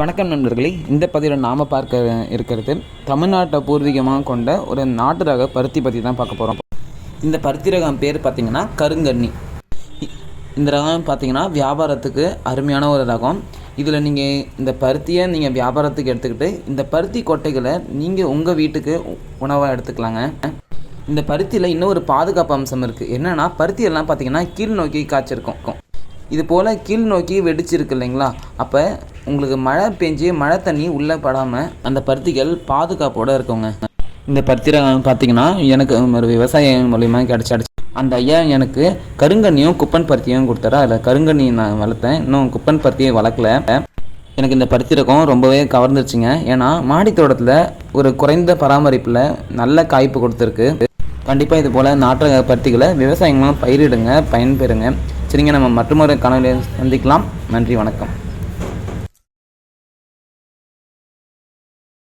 வணக்கம் நண்பர்களே இந்த பதிவில் நாம் பார்க்க இருக்கிறது தமிழ்நாட்டை பூர்வீகமாக கொண்ட ஒரு நாட்டு ரக பருத்தி பற்றி தான் பார்க்க போகிறோம் இந்த பருத்தி ரகம் பேர் பார்த்திங்கன்னா கருங்கண்ணி இந்த ரகம் பார்த்திங்கன்னா வியாபாரத்துக்கு அருமையான ஒரு ரகம். இதில் நீங்கள் இந்த பருத்தியை நீங்கள் வியாபாரத்துக்கு எடுத்துக்கிட்டு இந்த பருத்தி கொட்டைகளை நீங்கள் உங்கள் வீட்டுக்கு உணவாக எடுத்துக்கலாங்க. இந்த பருத்தியில் இன்னும் ஒரு பாதுகாப்பு அம்சம் இருக்குது என்னென்னா பருத்தியெல்லாம் பார்த்திங்கன்னா கீழ் நோக்கி காய்ச்சிருக்கும். இது போல் கீழ் நோக்கி வெடிச்சிருக்கு இல்லைங்களா? அப்போ உங்களுக்கு மழை பெஞ்சு மழை தண்ணி உள்ளே படாமல் அந்த பருத்திகள் பாதுகாப்போடு இருக்குங்க. இந்த பருத்தி ரகம் பார்த்தீங்கன்னா எனக்கு ஒரு விவசாயம் மூலியமா கிடச்சாடுச்சு அந்த ஐயா எனக்கு கருங்கண்ணியும் குப்பன் பருத்தியும் கொடுத்தாரு. அதில் கருங்கண்ணி நான் வளர்த்தேன். இன்னும் குப்பன் பருத்தியை வளர்க்கல. எனக்கு இந்த பருத்தி ரகம் ரொம்பவே கவர்ந்துருச்சுங்க. ஏன்னா மாடி தோட்டத்தில் ஒரு குறைந்த பராமரிப்பில் நல்ல காய்ப்பு கொடுத்துருக்கு. கண்டிப்பாக இது போல் நாட்டு பருத்திகளை விவசாயங்களும் பயிரிடுங்க பயன்பெறுங்க. சரிங்க நம்ம மற்றொரு கனவில் சந்திக்கலாம். நன்றி வணக்கம்.